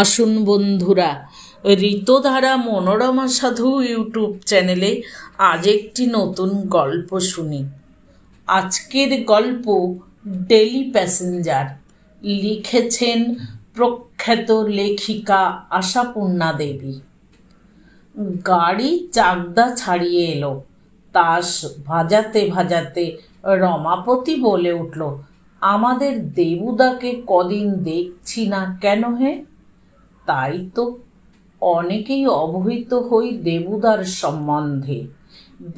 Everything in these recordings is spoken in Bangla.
আসুন বন্ধুরা, ঋতধারা মনোরমা সাধু ইউটিউব চ্যানেলে আজ একটি নতুন গল্প শুনি। আজকের গল্প ডেলি প্যাসেঞ্জার। লিখেছেন প্রখ্যাত লেখিকা আশাপূর্ণা দেবী। গাড়ি চাকদা ছাড়িয়ে এলো। তাস ভাজাতে ভাজাতে রমাপতি বলে উঠল, আমাদের দেবুদাকে কদিন দেখছি না কেন হে? তাই তো অনেকেই অবহিত হই দেবুদার সম্বন্ধে।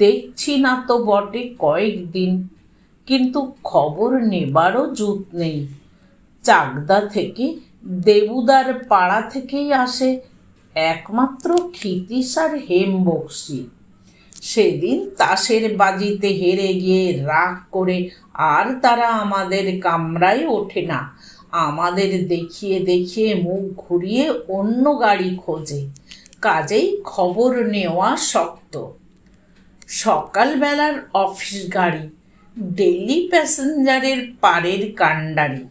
দেখছি না তো বটে কয়েকদিন কিন্তু খবর নেবারও জুত নেই। চাকদা থেকে দেবুদার পাড়া থেকেই আসে একমাত্র ক্ষিতিসার হেম বক্সি সেদিন তাসের বাজিতে হেরে গিয়ে রাগ করে আর তারা আমাদের কামরায় ওঠে না। আমাদের দেখিয়ে দেখিয়ে মুখ ঘুরিয়ে অন্য গাড়ি খোঁজে। কাজেই খবর নেওয়া শক্ত। সকালবেলার অফিস গাড়ি ডেলি প্যাসেঞ্জারের পাড়ের কাণ্ডারি।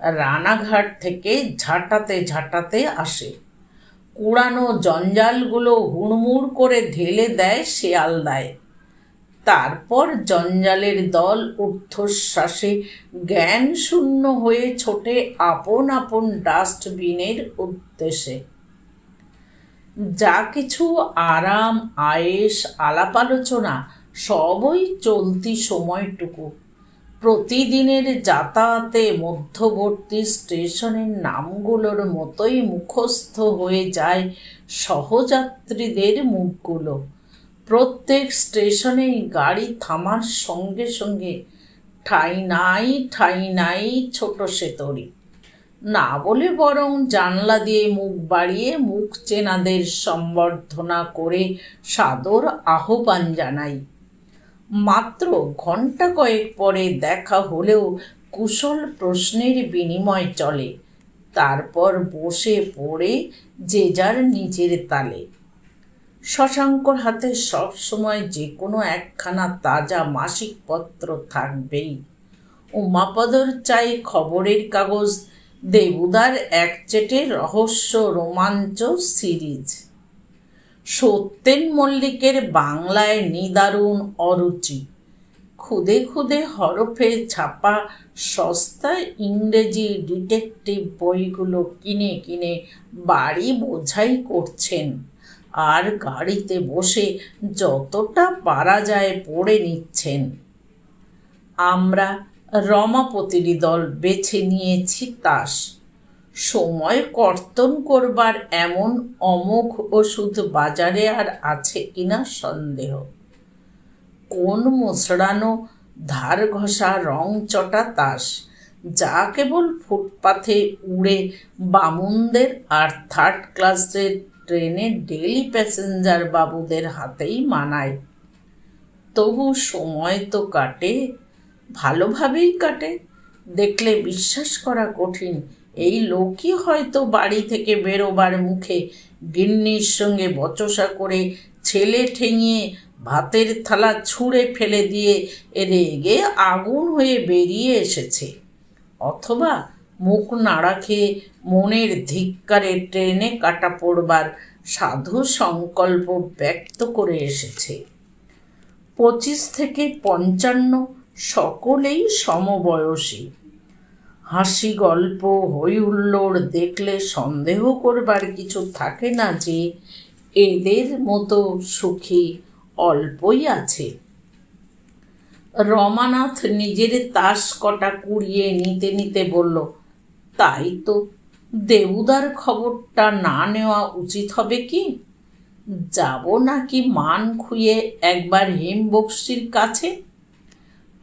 রানাঘাট থেকে ঝাঁটাতে ঝাঁটাতে আসে। কুড়ানো জঞ্জালগুলো হুড়মুড় করে ঢেলে দেয় শেয়ালদায় তারপর জঞ্জালের দল ঊর্ধ্বশ্বাসে জ্ঞান শূন্য হয়ে ছোটে আপন আপন ডাস্টবিনের উদ্দেশ্যে। যা কিছু আরাম আয়েস আলাপ আলোচনা, সবই চলতি সময়টুকু। প্রতিদিনের যাতায়াতে মধ্যবর্তী স্টেশনের নামগুলোর মতোই মুখস্থ হয়ে যায় সহযাত্রীদের মুখগুলো। প্রত্যেক স্টেশনেই গাড়ি থামার সঙ্গে সঙ্গে ঠাই নাই ঠাই নাই ছোট সেতরি না বলে বরং জানলা দিয়ে মুখ বাড়িয়ে মুখ চেনাদের সম্বর্ধনা করে সাদর আহ্বান জানাই। মাত্র ঘণ্টা কয়েক পরে দেখা হলেও কুশল প্রশ্নের বিনিময় চলে। তারপর বসে পড়ে যে যার নিজের তালে। শশাঙ্কর হাতে সবসময় যে কোনো একখানা তাজা মাসিক পত্র থাকবেই উমাপদর চাই খবরের কাগজ, দেবুদার একচেটে রহস্য রোমাঞ্চ সিরিজ। সত্যেন মল্লিকের বাংলায় নিদারুণ অরুচি। খুদে খুদে হরফে ছাপা সস্তা ইংরেজি ডিটেকটিভ বইগুলো কিনে কিনে বাড়ি বোঝাই করছেন। আর গাড়িতে বসে যতটা পারা যায় পড়ে নিচ্ছেন। আমরা রমাপতির দল বেছে নিয়েছি তাস। সময় কর্তন করবার এমন অমোঘ ওষুধ বাজারে আর আছে কিনা সন্দেহ। কোন মোসড়ানো ধার ঘষা, রং চটা তাস, যা কেবল ফুটপাথে উড়ে বামুনদের আর থার্ড ক্লাসের ট্রেনে ডেলি প্যাসেঞ্জার বাবুদের হাতেই মানায়। তবু সময় তো কাটে, ভালোভাবেই কাটে। দেখলে বিশ্বাস করা কঠিন, এই লোকই হয়তো বাড়ি থেকে বেরোবার মুখে গিন্নির সঙ্গে বচসা করে ছেলে ঠেঙিয়ে ভাতের থালা ছুঁড়ে ফেলে দিয়ে রেগে আগুন হয়ে বেরিয়ে এসেছে। অথবা মুখ নাড়া খেয়ে মনের ধিক্কারে ট্রেনে কাটা পড়বার সাধু সংকল্প ব্যক্ত করে এসেছে। পঁচিশ থেকে পঞ্চান্ন সকলেই সমবয়সী। হাসি গল্প হই হুল্লোড় দেখলে সন্দেহ করবার কিছু থাকে না যে, এদের মতো সুখী অল্পই আছে। রমানাথ নিজের তাস কটা কুড়িয়ে নিতে নিতে বলল তাই তো দেবুদার খবরটা না নেওয়া উচিত হবে কি? যাব নাকি মান খুঁয়ে একবার হেমবক্সির কাছে?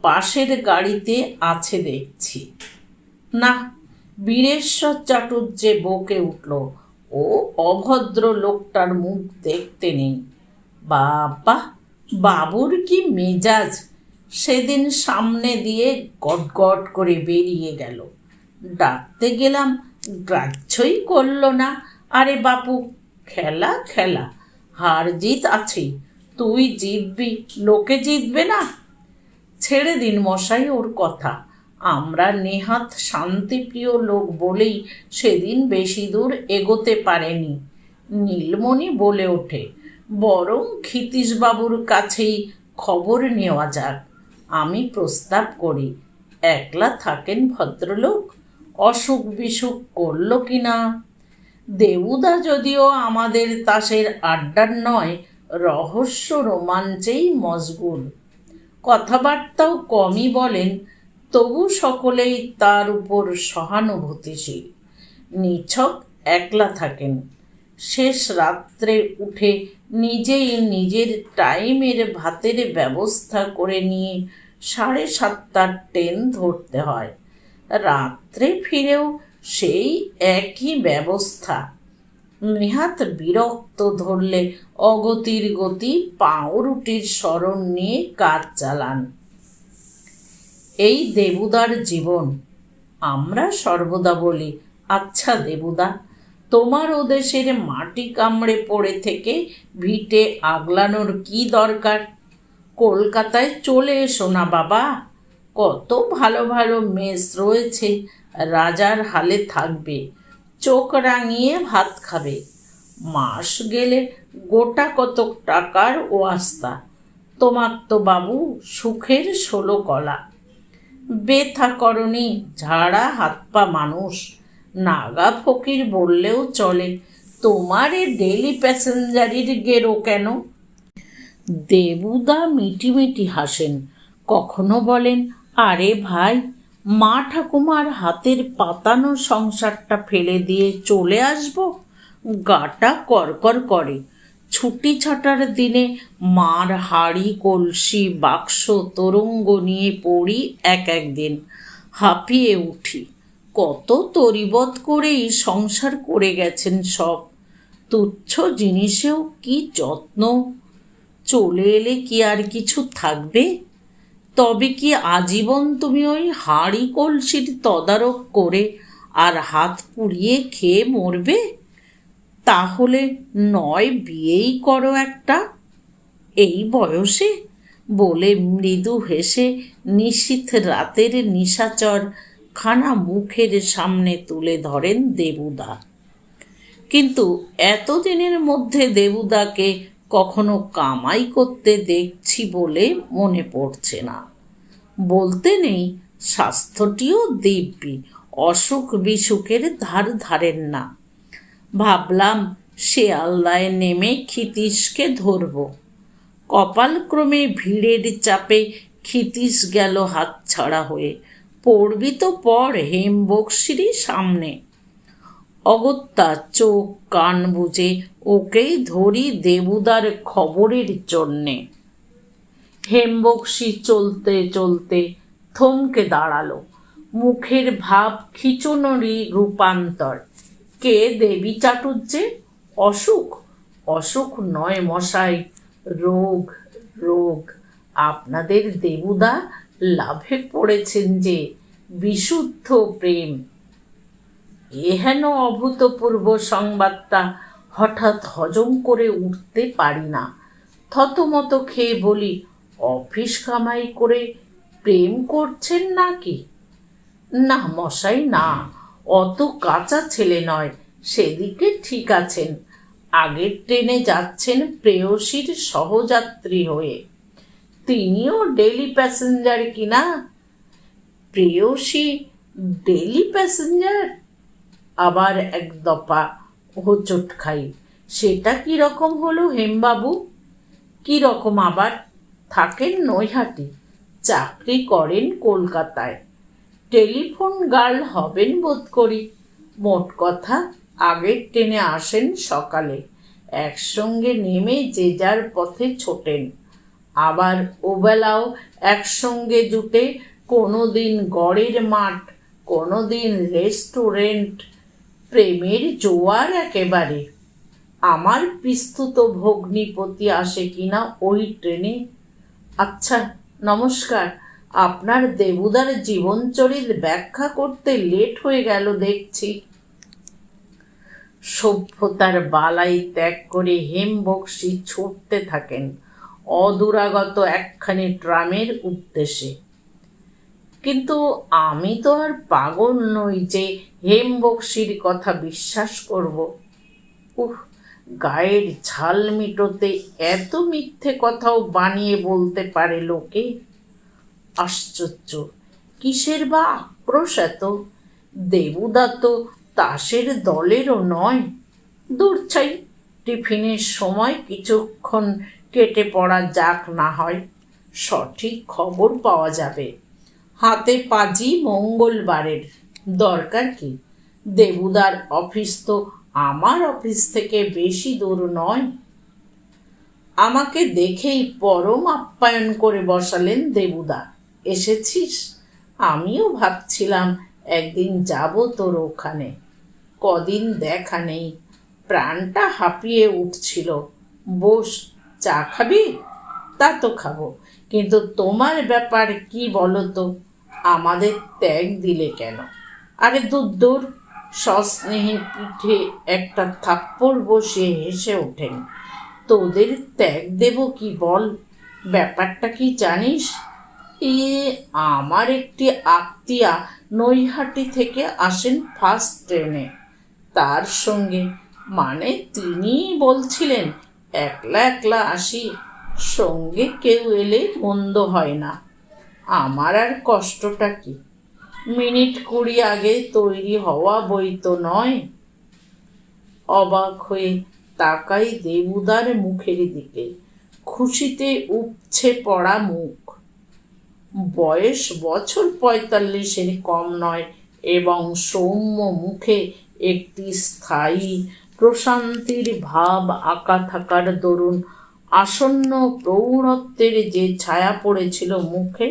পাশের গাড়িতে আছে দেখছি। না, বীরেশ্বর চাটুর্যে বকে উঠল। ও অভদ্র লোকটার মুখ দেখতে নেই। বাবা, বাবুর কি মেজাজ? সেদিন সামনে দিয়ে গট গট করে বেরিয়ে গেল। ডাকতে গেলাম, গ্রাহ্যই করল না। আরে বাপু, খেলা খেলা। হার জিত আছে, তুই জিতবি, লোকে জিতবে না। ছেড়ে দিন মশাই ওর কথা। আমরা নেহাত শান্তিপ্রিয় লোক বলেই সেদিন বেশি দূর এগোতে পারেনি, নীলমণি বলে ওঠে। বরং ক্ষিতীশবাবুর কাছেই খবর নেওয়া যাক। আমি প্রস্তাব করি, একলা থাকেন ভদ্রলোক? অসুখ বিসুখ করল কি না দেবুদা যদিও আমাদের তাসের আড্ডার নয়, রহস্য রোমাঞ্চেই মশগুল। কথাবার্তাও কমই বলেন, তবু সকলেই তার উপর সহানুভূতিশীল। নিছক একলা থাকেন। শেষ রাত্রে উঠে নিজেই নিজের টাইমের ভাতের ব্যবস্থা করে নিয়ে সাড়ে সাতটার ট্রেন ধরতে হয়। রাত্রে ফিরেও সেই একই ব্যবস্থা। নেহাত বিরক্ত ধরলে অগতির গতি পাউরুটির স্মরণ নিয়ে কাজ চালান? এই দেবুদার জীবন, আমরা সর্বদা বলি আচ্ছা দেবুদা, তোমার ও দেশের মাটি কামড়ে পড়ে থেকে ভিটে আগলানোর কি দরকার? কলকাতায় চলে এসো না বাবা। কত ভালো ভালো মেস রয়েছে। রাজার হালে থাকবে, চোখ রাঙিয়ে ভাত খাবে। মাস গেলে গোটা কতক টাকার ওয়াস্তা তোমার তো বাবু সুখের ষোলো কলা। বেথা করনি, ঝাড়া হাত পা মানুষ। নাগা ফকির বললেও চলে, তোমার এ ডেলি প্যাসেঞ্জারির গেরো কেন? দেবুদা মিটিমিটি হাসেন, কখনো বলেন আরে ভাই, মা ঠাকুমার হাতের পাতানো সংসারটা ফেলে দিয়ে চলে আসব? গাটা করকর করে। ছুটি ছাটার দিনে মার হাড়ি, কলসি, বাক্স, তরঙ্গ নিয়ে পড়ি এক একদিন। হাঁপিয়ে উঠি। কত তরিবত করেই সংসার করে গেছেন সব। তুচ্ছ জিনিসেও কি যত্ন? চলে এলে কি আর কিছু থাকবে? তবে কি আজীবন তুমি ওই হাড়ি কলসির তদারক করে আর হাত পুড়িয়ে খেয়ে মরবে? তাহলে নয় বিয়েই করো একটা। এই বয়সে বলে মৃদু হেসে নিশীথ রাতের নিশাচর খানা মুখের সামনে তুলে ধরেন দেবুদা। কিন্তু এতদিনের মধ্যে দেবুদাকে কখনো কামাই করতে দেখছি বলে মনে পড়ছে না। বলতে নেই, স্বাস্থ্যটিও দিব্যি, অসুখ বিসুখের ধার ধারেন না। ভাবলাম, শেয়ালদায় নেমে ক্ষিতীশকে ধরব। কপালক্রমে ভিড়ের চাপে ক্ষিতীশ গেল হাত ছাড়া হয়ে। পড়বি তো পর হেমবক্সিরই সামনে। অগত্যা চোখ কান বুঝে ওকেই ধরি দেবুদার খবরের জন্যে। হেমবক্সি চলতে চলতে থমকে দাঁড়াল। মুখের ভাব খিচুনরি রূপান্তর। কে দেবী চাটুর্যে অসুখ অসুখ নয় মশাই, রোগ রোগ। আপনাদের দেবুদা লাভে পড়েছেন যে, বিশুদ্ধ প্রেম। এহেন অভূতপূর্ব সংবাদটা হঠাৎ হজম করে উঠতে পারি না। থতমত খেয়ে বলি, অফিস কামাই করে প্রেম করছেন নাকি? না মশাই, না। অত কাঁচা ছেলে নয়, সেদিকে ঠিক আছেন। আগের ট্রেনে যাচ্ছেন প্রেয়সীর সহযাত্রী হয়ে। তিনিও ডেলি প্যাসেঞ্জার কিনা প্রেয়সী ডেলি প্যাসেঞ্জার? আবার এক দপা হোঁচট খাই। সেটা কি রকম হলো হেমবাবু? কি রকম আবার? থাকেন নৈহাটি। চাকরি করেন কলকাতায়। টেলিফোন গার্ল হবেন বোধ করি। মোট কথা, আগের ট্রেনে আসেন সকালে। একসঙ্গে নেমে যে যার পথে ছোটেন। আবার ওবেলাও একসঙ্গে জুটে। কোনো দিন গড়ের মাঠ কোনো দিন রেস্টুরেন্ট প্রেমের জোয়ার একেবারে। আমার পিস্তুত ভগ্নিপতি আসে কিনা ওই ট্রেনে? আচ্ছা নমস্কার। আপনার দেবুদার জীবনচরিত ব্যাখ্যা করতে লেট হয়ে গেল দেখছি। সভ্যতার বালাই ত্যাগ করে হেমবক্সি ছুটতে থাকেন অদূরাগত একখানি ট্রামের উদ্দেশ্যে। কিন্তু আমি তো আর পাগল নই যে হেমবক্সির কথা বিশ্বাস করব। উহ গায়ের ঝাল মিটোতে এত মিথ্যে কথাও বানিয়ে বলতে পারে লোকে। আশ্চর্য, কিসের বা আক্রোশ এত দেবুদা তো তাসের দলেরও নয়। দূর চাই টিফিনের সময় কিছুক্ষণ কেটে পড়া যাক না হয়। সঠিক খবর পাওয়া যাবে। হাতে পাজি মঙ্গলবারের। দরকার কি? দেবুদার অফিস তো আমার অফিস থেকে বেশি দূর নয়। আমাকে দেখেই পরম আপ্যায়ন করে বসালেন দেবুদা। এসেছিস? আমিও ভাবছিলাম একদিন যাব তোর ওখানে। কদিন দেখা নেই। প্রাণটা হাঁপিয়ে উঠছিল। বস, চা খাবি? তা তো খাব। কিন্তু তোমার ব্যাপার কি বলো তো আমাদের ত্যাগ দিলে কেন? আরে দূর দূর। সস্নেহে পিঠে একটা থাপ্পড় বসিয়ে হেসে ওঠেন। তোদের ত্যাগ দেব কি বল? ব্যাপারটা কি জানিস? এ আমার একটি আত্মীয়া নৈহাটি থেকে আসেন ফার্স্ট ট্রেনে তার সঙ্গে মানে তিনি বলছিলেন, একলা একলা আসি। সঙ্গে কেউ এলে মন্দ হয় না। আমার আর কষ্টটা কি? মিনিট কুড়ি আগে তৈরি হওয়া বই তো নয়। অবাক হয়ে তাকাই দেবুদার মুখের দিকে। খুশিতে উপছে পড়া মুখ। বয়স বছর পঁয়তাল্লিশের কম নয় এবং সৌম্য মুখে একটি স্থায়ী প্রশান্তির ভাব আঁকা থাকার দরুন আসন্ন প্রৌঢ়ত্বের যে ছায়া পড়েছিল মুখে,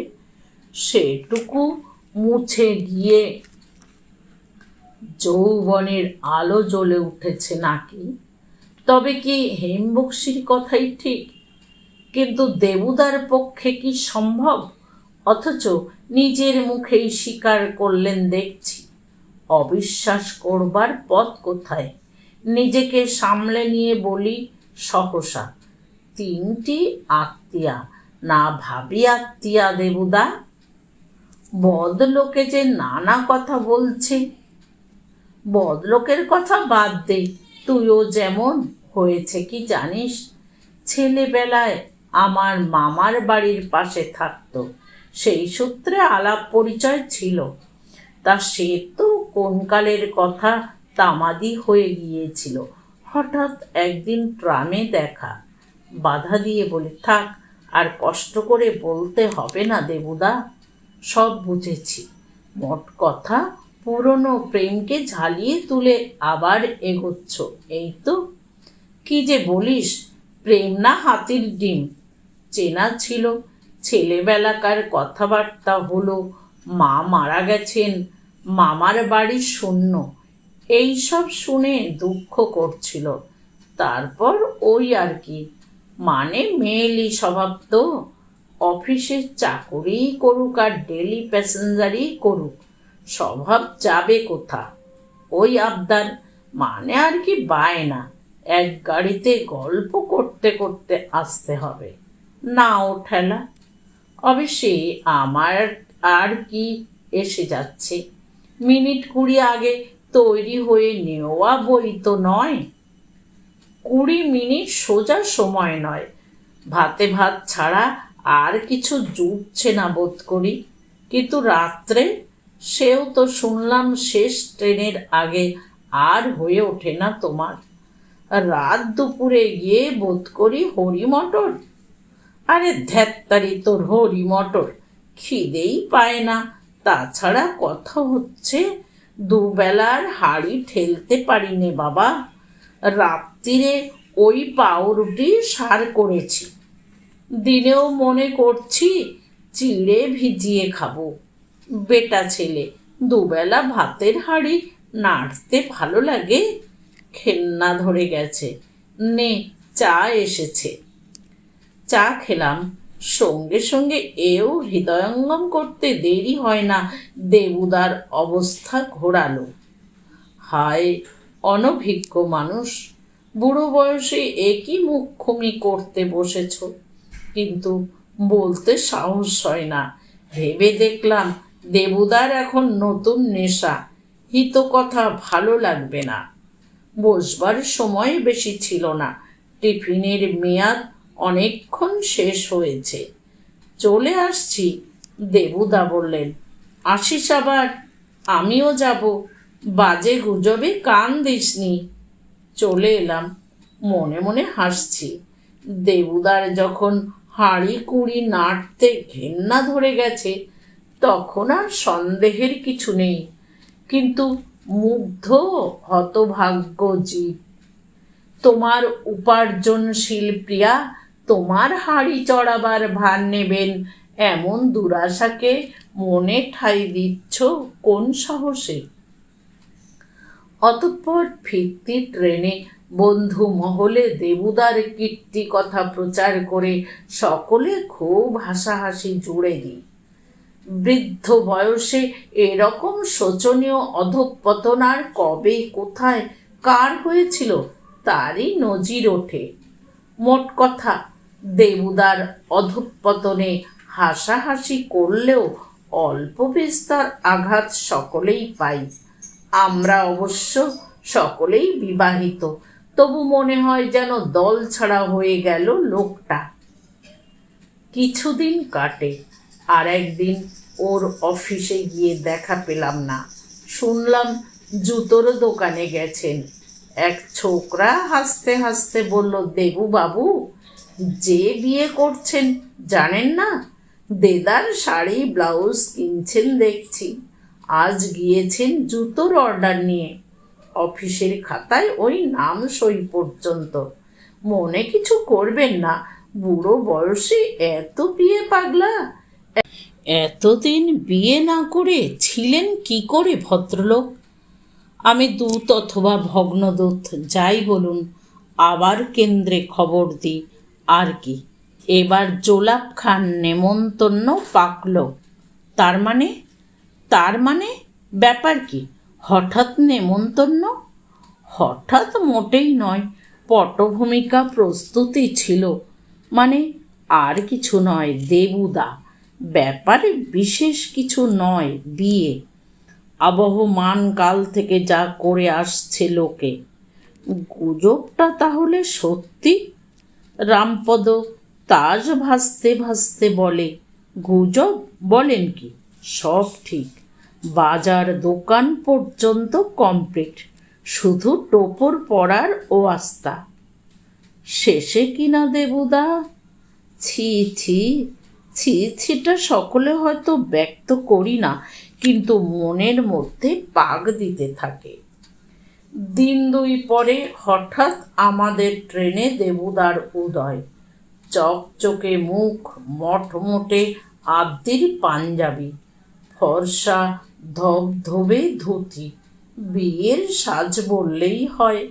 সেটুকু মুছে গিয়ে যৌবনের আলো জ্বলে উঠেছে নাকি? তবে কি হেমবক্সির কথাই ঠিক? কিন্তু দেবুদার পক্ষে কি সম্ভব? অথচ নিজের মুখেই স্বীকার করলেন দেখছি। অবিশ্বাস করবার পথ কোথায়? নিজেকে সামলে নিয়ে বলি সহসা। তিনটি আত্মীয়া। না ভাবি আত্মীয়া দেবুদা। বদলোকে যে নানা কথা বলছে। বদলোকের কথা বাদ দে, তুইও যেমন হয়েছে কি জানিস? ছেলেবেলায় আমার মামার বাড়ির পাশে থাকতো, সেই সূত্রে আলাপ পরিচয় ছিল। তা সে তো কোনকালের কথা তামাদি হয়ে গিয়েছিল। হঠাৎ একদিন ট্রামে দেখা বাধা দিয়ে বলে, থাক, আর কষ্ট করে বলতে হবে না দেবুদা, সব বুঝেছি। মোট কথা, পুরনো প্রেমকে ঝালিয়ে তুলে আবার এগোচ্ছ, এই তো? কি যে বলিস, প্রেম না হাতির ডিম। চেনা ছিল, ছেলেবেলাকার কথাবার্তা হলো, মা মারা গেছেন, মামার বাড়ি শূন্য। এইসব শুনে দুঃখ করছিল। তারপর ওই আর কি মানে মেয়েলি স্বভাব তো। অফিসে চাকুরি করুক আর ডেলি প্যাসেঞ্জারই করুক, স্বভাব যাবে কোথা? ওই আবদার মানে আর কি বায়না এক গাড়িতে গল্প করতে করতে আসতে হবে। না ও ঠেলা। অবশ্যই আমার আর কি এসে যাচ্ছে। মিনিট কুড়ি আগে তৈরি হয়ে নেওয়া বই তো নয়। কুড়ি মিনিট সোজা সময় নয়। ভাতে ভাত ছাড়া আর কিছু জুটছে না বোধ করি। কিন্তু রাত্রে সেও তো শুনলাম শেষ ট্রেনের আগে আর হয়ে ওঠে না তোমার। রাত দুপুরে গিয়ে বোধ করি হরি মটর। আরে ধ্যাত্তারি তোর হরি মটর, খিদেই পায় না। তাছাড়া কথা হচ্ছে, দুবেলার হাড়ি ঠেলতে পারি নে বাবা রাত্রিরে ওই পাউরুটি সার করেছি। দিনেও মনে করছি চিড়ে ভিজিয়ে খাব। বেটা ছেলে, দুবেলা ভাতের হাঁড়ি নাড়তে ভালো লাগে? খেন্না ধরে গেছে। নে, চা এসেছে। চা খেলাম। সঙ্গে সঙ্গে এও হৃদয়ঙ্গম করতে দেরি হয় না। দেবুদার অবস্থা ঘোরালো। হায়, অনভিজ্ঞ মানুষ। বুড়ো বয়সে একই মুখখুমি করতে বসেছ। কিন্তু বলতে সাহস হয় না। ভেবে দেখলাম দেবুদার এখন নতুন নেশা। হিত কথা ভালো লাগবে না। বসবার সময় বেশি ছিল না। টিফিনের মেয়াদ অনেকক্ষণ শেষ হয়েছে। চলে আসছি, দেবুদা বললেন। আসিস আবার, আমিও যাব। বাজে গুজবে কান দিসনি। চলে এলাম। মনে মনে হাসছি। দেবুদার যখন হাঁড়ি কুড়ি নাড়তে ঘেন্না ধরে গেছে, তখন আর সন্দেহের কিছু নেই। কিন্তু মুগ্ধ হতভাগ্য জীব। তোমার উপার্জনশীল প্রিয়া তোমার হাড়ি চড়াবার ভার নেবেন, এমন দুরাশাকে মনে ঠাই দিচ্ছ কোন সাহসে? অতঃপর ফিরতি ট্রেনে বন্ধু মহলে দেবুদার কীর্তি কথা প্রচার করে সকলে খুব হাসাহাসি জুড়ে দিই বৃদ্ধ বয়সে এরকম শোচনীয় অধঃপতন আর কবে, কোথায়, কার হয়েছিল তারই নজির ওঠে। মোট কথা, দেবুদার অধঃপতনে হাসাহাসি করলেও অল্প বিস্তার আঘাত সকলেই পাই আমরা অবশ্য সকলেই বিবাহিত। তবু মনে হয় যেন দল ছাড়া হয়ে গেল লোকটা। কিছুদিন কাটে, আর একদিন ওর অফিসে গিয়ে দেখা পেলাম না। শুনলাম জুতোর দোকানে গেছেন। এক ছোকরা হাসতে হাসতে বলল, দেবু বাবু, যে বিয়ে করছেন জানেন না? দেদার শাড়ি, ব্লাউজ কিনছেন দেখছি। আজ গিয়েছেন জুতোর অর্ডার নিয়ে। অফিসের খাতায় ওই নাম সই পর্যন্ত। মনে কিছু করবেন না। বুড়ো বয়সে এত বিয়ে পাগলা। এতদিন বিয়ে না করে ছিলেন কি করে ভদ্রলোক? আমি দূত অথবা ভগ্নদূত, যাই বলুন, আবার কেন্দ্রে খবর দিই। আর কি? এবার জোলাপ খান নেমন্তন্ন পাকল। তার মানে তার মানে ব্যাপার কি? হঠাৎ নেমন্তন্ন? হঠাৎ মোটেই নয়, পটভূমিকা প্রস্তুতি ছিল। মানে আর কিছু নয়, দেবুদা। ব্যাপারে বিশেষ কিছু নয়, বিয়ে। আবহমান কাল থেকে যা করে আসছে লোকে। গুজবটা তাহলে সত্যি? রামপদ তাজ ভাসতে ভাসতে বলে, গুজব বলেন কি? সব ঠিক। বাজার দোকান পর্যন্ত কমপ্লিট। শুধু টোপর পড়ার ও আস্তা শেষে কিনা দেবুদা? ছি ছি ছি, ছিটা সকলে হয়তো ব্যক্ত করি না, কিন্তু মনের মধ্যে পাক দিতে থাকে। দিন দুই পরে হঠাৎ আমাদের ট্রেনে দেবুদার উদয়। চকচকে মুখ, মটমোটে আব্দির পাঞ্জাবি। ফর্সা ধবধবে ধুতি। বিয়ের সাজ বললেই হয়।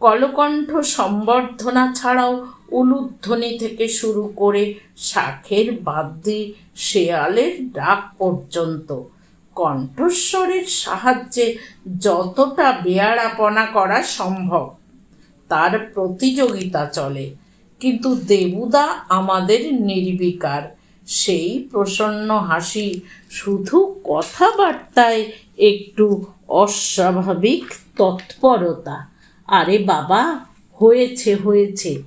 কলকণ্ঠ সম্বর্ধনা ছাড়াও উলুধ্বনি থেকে শুরু করে শাখের বাদ্যি শেয়ালের ডাক পর্যন্ত কণ্ঠস্বরের সাহায্যে যতটা বেয়ারাপনা করা সম্ভব, তার প্রতিযোগিতা চলে। কিন্তু দেবুদা আমাদের নির্বিকার। সেই প্রসন্ন হাসি শুধু কথাবার্তায় একটু অস্বাভাবিক তৎপরতা। আরে বাবা, হয়েছে হয়েছে।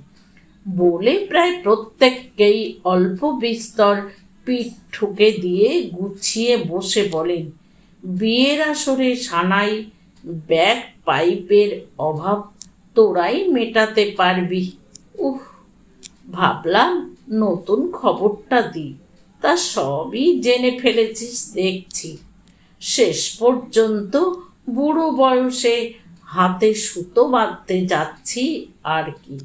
বলে প্রায় প্রত্যেককেই অল্প বিস্তর পিঠ ঠুকে দিয়ে গুছিয়ে বসে বলেন, বিয়ের আসরে সানাই ব্যাক পাইপের অভাব তোরাই মেটাতে পারবি। উহ, ভাবলাম নতুন খবরটা দিই তা সবই জেনে ফেলেছিস, দেখছি। শেষ পর্যন্ত বুড়ো বয়সে হাতে সুতো বাঁধতে যাচ্ছি আর কি।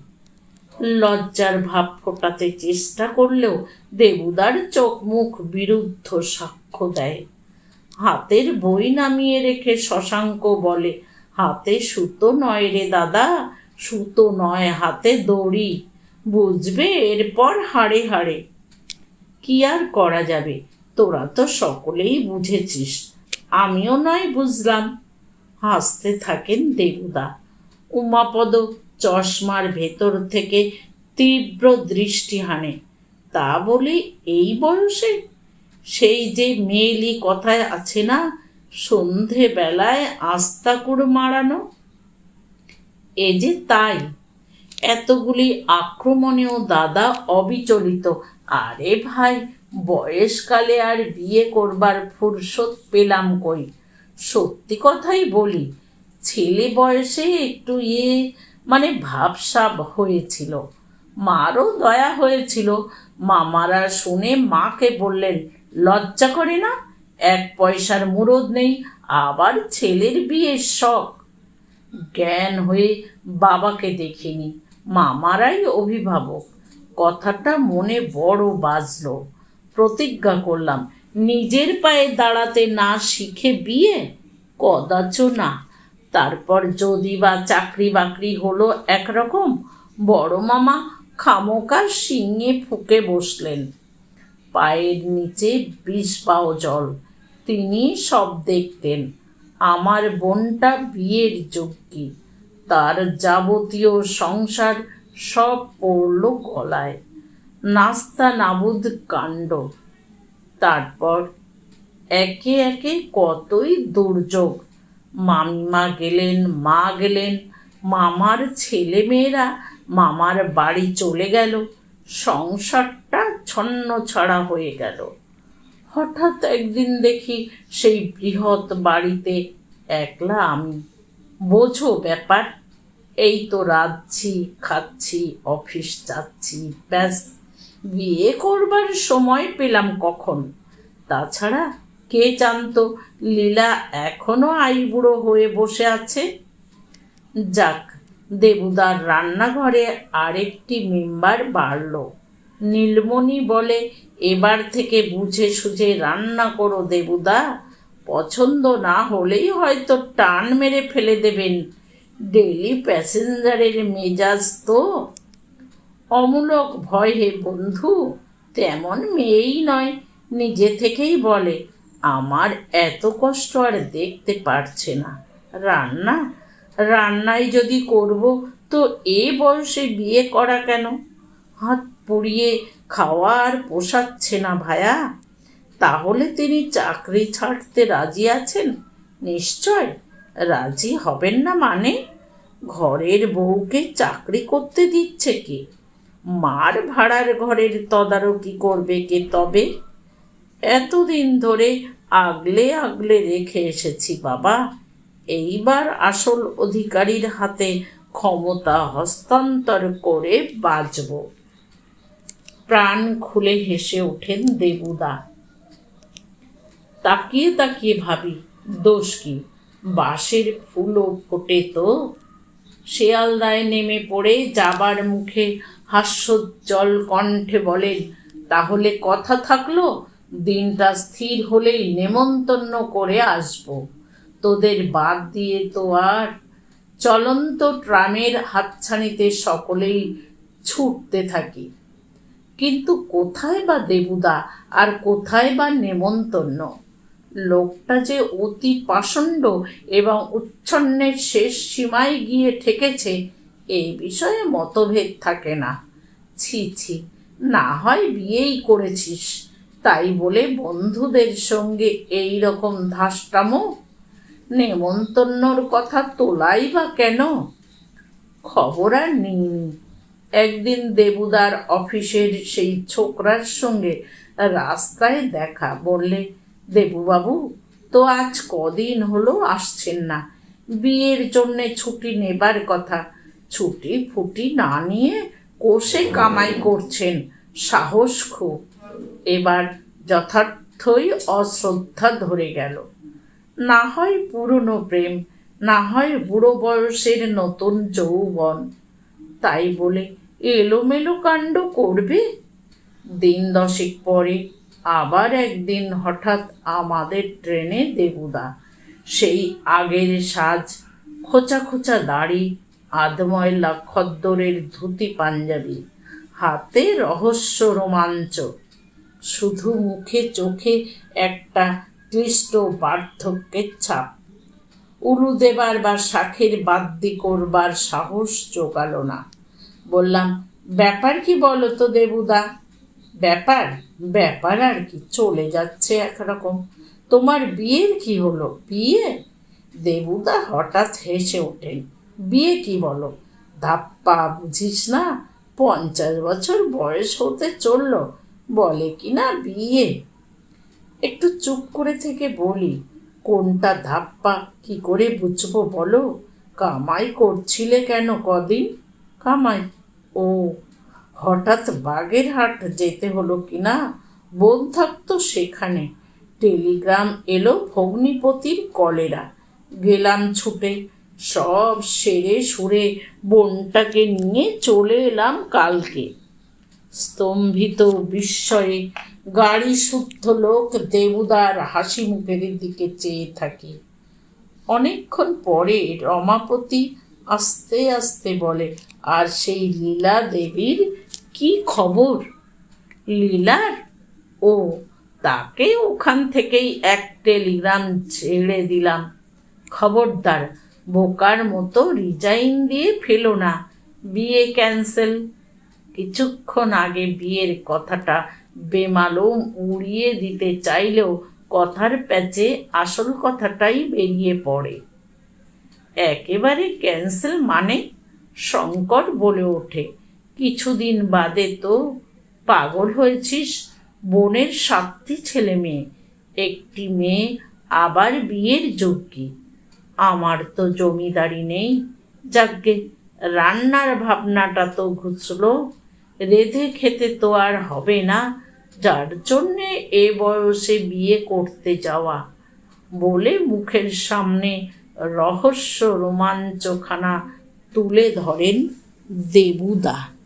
লজ্জার ভাব ফোটাতে চেষ্টা করলেও দেবুদার চোখ মুখ বিরুদ্ধ সাক্ষ্য দেয়। হাতের বই নামিয়ে রেখে শশাঙ্ক বলে, হাতে সুতো নয় রে দাদা, সুতো নয় হাতে দড়ি। বুঝবে? এরপর হাড়ে হাড়ে। কি আর করা যাবে? তোরা তো সকলেই বুঝেছিস। আমিও নয় বুঝলাম। হাসতে থাকেন দেবুদা। উমাপদ চশমার ভেতর থেকে তীব্র দৃষ্টি হানে। তা বলে এই বয়সে? সেই যে মেয়েলি কথায় আছে না সন্ধে বেলায় আস্তা মারানো? এ যে তাই। এতগুলি আক্রমণেও দাদা অবিচলিত। আরে ভাই, বয়সকালে আর বিয়ে করবার ফুরসত পেলাম কই? সত্যি কথাই বলি, ছেলে বয়সে একটু ইয়ে মানে ভাবসাব হয়েছিল। মারও দয়া হয়েছিল। মামারা শুনে মাকে বললেন, লজ্জা করে না, এক পয়সার মুরদ নেই, আবার ছেলের বিয়ের শখ। জ্ঞান হয়ে বাবাকে দেখিনি। মামারাই অভিভাবক। কথাটা মনে বড় বাজলো। প্রতিজ্ঞা করলাম, নিজের পায়ে দাঁড়াতে না শিখে বিয়ে? কদাচ না। তারপর যদি বা চাকরি বাকরি হলো একরকম, বড় মামা খামোকা শিঙে ফুকে বসলেন। পায়ের নিচে বিষ পাও জল, তিনি সব দেখতেন। আমার বোনটা বিয়ের যোগ্যী তার যাবতীয় সংসার সব পড়ল গলায়। নাস্তা নাবুদ কাণ্ড। তারপর একে একে কতই দুর্যোগ। মামিমা গেলেন, মা গেলেন, মামার ছেলেমেয়েরা মামার বাড়ি চলে গেল, সংসারটা ছন্ন ছড়া হয়ে গেল। হঠাৎ একদিন দেখি সেই বৃহৎ বাড়িতে একলা আমি বোঝো ব্যাপার। এই তো রাঁধছি, খাচ্ছি, অফিস যাচ্ছি, ব্যাস। বিয়ে করবার সময় পেলাম কখন? তাছাড়া কে জানতো, লীলা এখনও আইবুড়ো হয়ে বসে আছে? যাক, দেবুদার রান্নাঘরে আরেকটি মেম্বার বাড়ল। নীলমণি বলে, এবার থেকে বুঝে সুঝে রান্না করো দেবুদা। পছন্দ না হলেই হয়তো টান মেরে ফেলে দেবেন। ডেলি প্যাসেঞ্জারের মেজাজ তো। অমূলক ভয় হে বন্ধু, তেমন মেয়েই নয়, নিজে থেকেই বলে, আমার এত কষ্ট আর দেখতে পারছে না। রান্না? রান্নাই যদি করব, তো এ বয়সে বিয়ে করা কেন? হাত পুড়িয়ে খাওয়া আর পোষাচ্ছে না ভায়া। তাহলে তিনি চাকরি ছাড়তে রাজি আছেন? নিশ্চয়। রাজি হবেন না মানে? ঘরের বউকে চাকরি করতে দিচ্ছে কি? মার ভাড়ার ঘরের তদারকি করবে কে তবে? এতদিন ধরে আগলে আগলে রেখে এসেছি বাবা। এইবার আসল অধিকারীর হাতে ক্ষমতা হস্তান্তর করে বাঁচব। প্রাণ খুলে হেসে ওঠেন দেবুদা। তাকিয়ে তাকিয়ে ভাবি, দোষ কি? বাঁশের ফুলও ফোটে তো। শেয়ালদায় নেমে পড়ে, যাবার মুখে হাস্যোজ্জ্বল কণ্ঠে বলেন, তাহলে কথা থাকল, দিনটা স্থির হলেই নেমন্তন্ন করে আসব। তোদের বাদ দিয়ে তো আর চলন্ত ট্রামের হাতছানিতে সকলেই ছুটতে থাকি। কিন্তু কোথায় বা দেবুদা, আর কোথায় বা নেমন্তন্ন? লোকটা যে অতি পাষণ্ড এবং উচ্ছন্নের শেষ সীমায় গিয়ে ঠেকেছে, এই বিষয়ে মতভেদ থাকে না। ছি ছি, না হয় বিয়েই করেছিস, তাই বলে বন্ধুদের সঙ্গে এই রকম ধাস্টামো নেমন্তন্নর কথা তোলাই বা কেন? খবর আর নিইনি একদিন দেবুদার অফিসের সেই ছোকরার সঙ্গে রাস্তায় দেখা, বললে দেবুবাবু, তো আজ কদিন হলো আসছেন না। বিয়ের জন্যে ছুটি নেবার কথা। ছুটি ফুটি না নিয়ে কোষে কামাই করছেন। সাহস খুব। এবার যথার্থই অশ্রদ্ধা ধরে গেল। না হয় পুরনো প্রেম, না হয় বুড়ো বয়সের নতুন যৌবন। তাই বলে এলোমেলো কাণ্ড করবে? দিন দশেক পরে আবার একদিন হঠাৎ আমাদের ট্রেনে দেবুদা। সেই আগের সাজ, খোঁচা খোঁচা দাড়ি আধময়লা খদ্দরের ধুতি পাঞ্জাবি, হাতে রহস্য রোমাঞ্চ। শুধু মুখে চোখে একটা ক্লিষ্ট বার্ধক্যের ছাপ। উলু দেবার বা শাখের বাদ্যি করবার সাহস জোগালো না। বললাম, ব্যাপার কি বলো তো দেবুদা? ব্যাপার ব্যাপার আর কি, চলে যাচ্ছে একরকম। তোমার বিয়ের কি হলো? বিয়ে? দেবুদা হঠাৎ হেসে ওঠেন। বিয়ে কি বলো? ধাপ্পা বুঝিস না? পঞ্চাশ বছর বয়স হতে চলল, বলে কি না বিয়ে? একটু চুপ করে থেকে বলি, কোনটা ধাপ্পা? কি করে বুঝব বলো? কামাই করছিলে কেন কদিন? কামাই? ও হঠাৎ বাগেরহাট যেতে হলো কি না বোন থাকতো সেখানে। টেলিগ্রাম এলো ভগ্নিপতির কলেরা। গেলাম ছুটে। সব সেরে সুরে বোনটাকে নিয়ে চলে এলাম কালকে। স্তম্ভিত বিস্ময়ে গাড়ি শুদ্ধ লোক দেবুদার হাসি মুখের দিকে চেয়ে থাকে। অনেকক্ষণ পরে রমাপতি আস্তে আস্তে বলে, আর সেই লীলা দেবীর কি খবর? লীলার? ও, তাকে ওখান থেকেই এক টেলিগ্রাম ছেড়ে দিলাম। খবরদার, বোকার মতো রিজাইন দিয়ে ফেলো না, বিয়ে ক্যান্সেল। কিছুক্ষণ আগে বিয়ের কথাটা বেমালুম উড়িয়ে দিতে চাইলেও কথার প্যাচে আসল কথাটাই বেরিয়ে পড়ে। একেবারে ক্যান্সেল মানে শঙ্কর বলে ওঠে। কিছুদিন বাদে তো পাগল হয়েছিস, বোনের সাতটি ছেলে মেয়ে, একটি মেয়ে আবার বিয়ের যোগ্যী। আমার তো জমিদারি নেই। যাকে রান্নার ভাবনাটা তো ঘুচলো। রেধে খেতে তো আর হবে না। যার জন্যে এ বয়সে বিয়ে করতে যাওয়া। বলে মুখের সামনে রহস্য রোমাঞ্চখানা তুলে ধরেন দেবুদা।